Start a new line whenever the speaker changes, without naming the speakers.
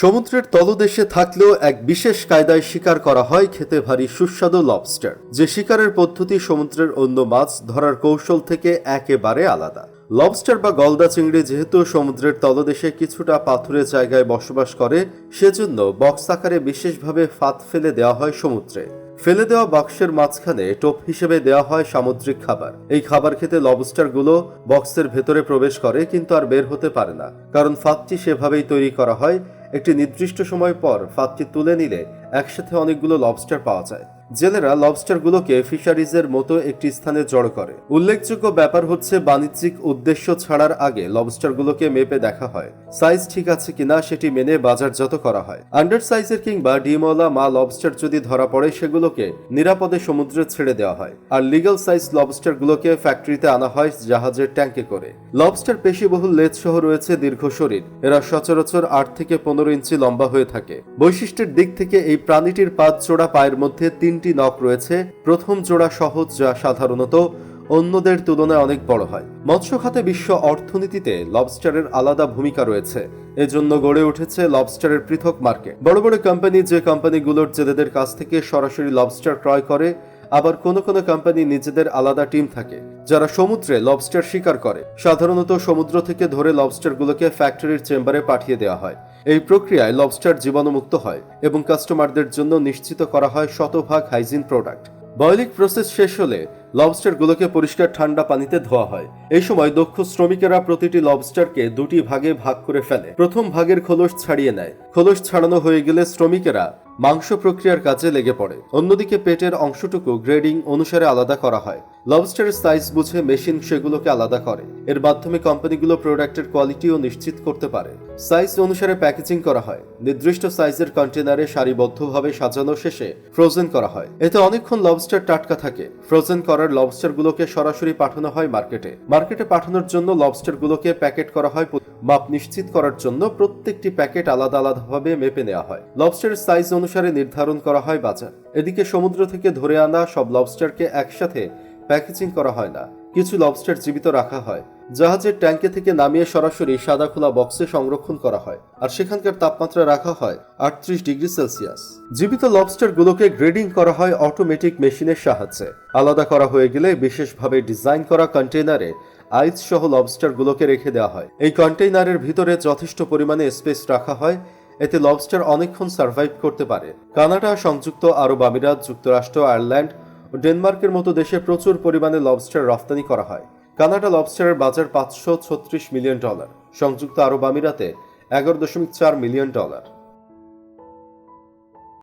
সমুদ্রের তলদেশে থাকলেও এক বিশেষ কায়দায় শিকার করা হয় খেতে ভারী সুস্বাদু লবস্টার যে শিকারের পদ্ধতি সমুদ্রের অন্য মাছ ধরার কৌশল থেকে একেবারে আলাদা। লবস্টার বা গলদা চিংড়ি যেহেতু সমুদ্রের তলদেশে কিছুটা পাথুরে জায়গায় বসবাস করে, সেজন্য বক্স আকারে বিশেষভাবে ফাঁদ ফেলে দেওয়া হয় সমুদ্রে। ফেলে দেওয়া বক্সের মাঝখানে টোপ হিসেবে দেওয়া হয় সামুদ্রিক খাবার। এই খাবার খেতে লবস্টারগুলো বক্সের ভেতরে প্রবেশ করে, কিন্তু আর বের হতে পারে না, কারণ ফাঁদটি সেভাবেই তৈরি করা হয়। একটি নির্দিষ্ট সময় পর ফাঁদটি তুলে নিলে একসাথে অনেকগুলো লবস্টার পাওয়া যায়। জেলেরা লবস্টারগুলোকে ফিশারিজের মতো একটি স্থানে জড়ো করে। উল্লেখযোগ্য ব্যাপার হচ্ছে, বাণিজ্যিক উদ্দেশ্য ছাড়ার আগে লবস্টারগুলোকে মেপে দেখা হয়। সাইজ ঠিক আছে কিনা সেটি মেনে বাজারজাত করা হয়। আন্ডার সাইজের কিংবা ডিমওয়ালা মা লবস্টার যদি ধরা পড়ে, সেগুলোকে নিরাপদে সমুদ্রে ছেড়ে দেওয়া হয়। আর লিগাল সাইজ লবস্টারগুলোকে ফ্যাক্টরিতে আনা হয় জাহাজের ট্যাঙ্কে করে। লবস্টার পেশিবহুল লেজ সহ রয়েছে দীর্ঘ শরীর। এরা সচরাচর আট থেকে পনেরো ইঞ্চি লম্বা হয়ে থাকে। বৈশিষ্ট্যের দিক থেকে এই প্রাণীটির পাঁচ জোড়া পায়ের মধ্যে তিনটি নখ রয়েছে। প্রথম জোড়া সহজ, যা সাধারণত অন্যদের তুলনায় অনেক বড় হয়। মৎস্য খাতে বিশ্ব অর্থনীতিতে লবস্টারের আলাদা ভূমিকা রয়েছে। এজন্য গড়ে উঠেছে লবস্টারের পৃথক মার্কেট বড় বড় কোম্পানি যে কোম্পানিগুলোর জেলেদের কাছ থেকে সরাসরি লবস্টার ক্রয় করে আবার কোনো কোনো কোম্পানি নিজেদের আলাদা টিম থাকে, যারা সমুদ্রে লবস্টার শিকার করে। সাধারণত সমুদ্র থেকে ধরে লবস্টারগুলোকে ফ্যাক্টরির চেম্বারে পাঠিয়ে দেওয়া হয়। এই প্রক্রিয়ায় লবস্টার জীবাণুমুক্ত হয় এবং কাস্টমারদের জন্য নিশ্চিত করা হয় শতভাগ হাইজিন প্রোডাক্ট বয়লিক প্রসেস শেষ হলে লবস্টারগুলোকে পরিষ্কার ঠান্ডা পানিতে ধোয়া হয়। এই সময় দক্ষ শ্রমিকেরা প্রতিটি লবস্টারকে দুটি ভাগে ভাগ করে ফেলে। প্রথম ভাগের খোলস ছাড়িয়ে নেয়। খোলস ছাড়ানো হয়ে গেলে শ্রমিকেরা মাংস প্রক্রিয়ার কাজে লেগে পড়ে। অন্যদিকে পেটের অংশটুকু গ্রেডিং অনুসারে আলাদা করা হয়। লবস্টারের সাইজ বুঝে মেশিন সেগুলোকে আলাদা করে। এর মাধ্যমে কোম্পানিগুলো প্রোডাক্টের কোয়ালিটিও নিশ্চিত করতে পারে। সাইজ অনুসারে প্যাকেজিং করা হয়। নির্দিষ্ট সাইজের কন্টেনারে সারিবদ্ধভাবে সাজানো শেষে ফ্রোজেন করা হয়। এতে অনেকক্ষণ লবস্টার টাটকা থাকে। ফ্রোজেন করার লবস্টারগুলোকে সরাসরি পাঠানো হয় মার্কেটে মার্কেটে পাঠানোর জন্য লবস্টারগুলোকে প্যাকেট করা হয় মাপ নিশ্চিত করার জন্য প্রত্যেকটি প্যাকেট আলাদা আলাদাভাবে মেপে নেওয়া হয়। লবস্টারের সাইজ অনুসারে নির্ধারণ করা হয় বাজার। এদিকে সমুদ্র থেকে ধরে আনা সব লবস্টারকে একসাথে প্যাকেজিং করা হয় না। কিছু লবস্টার জীবিত রাখা হয়। জাহাজের ট্যাঙ্কে থেকে নামিয়ে সরাসরি সাদা খোলা বক্সে সংরক্ষণ করা হয় আর সেখানকার তাপমাত্রা রাখা হয় আটত্রিশ ডিগ্রি সেলসিয়াস। জীবিত লবস্টার গুলোকে গ্রেডিং করা হয় অটোমেটিক মেশিনের সাহায্যে। আলাদা করা হয়ে গেলে বিশেষভাবে ডিজাইন করা কন্টেনারে আইস সহ লবস্টার গুলোকে রেখে দেওয়া হয়। এই কন্টেইনারের ভিতরে যথেষ্ট পরিমাণে স্পেস রাখা হয়। এতে লবস্টার অনেকক্ষণ সার্ভাইভ করতে পারে। কানাডা, সংযুক্ত আরব আমিরাত, যুক্তরাষ্ট্র, আয়ারল্যান্ড ডেনমার্কের মতো দেশে প্রচুর পরিমাণে লবস্টার রফতানি করা হয়। কানাডা লবস্টারের বাজার পাঁচশো ছত্রিশ মিলিয়ন ডলার। সংযুক্ত আরব আমিরাতে এগারো দশমিক চার মিলিয়ন ডলার।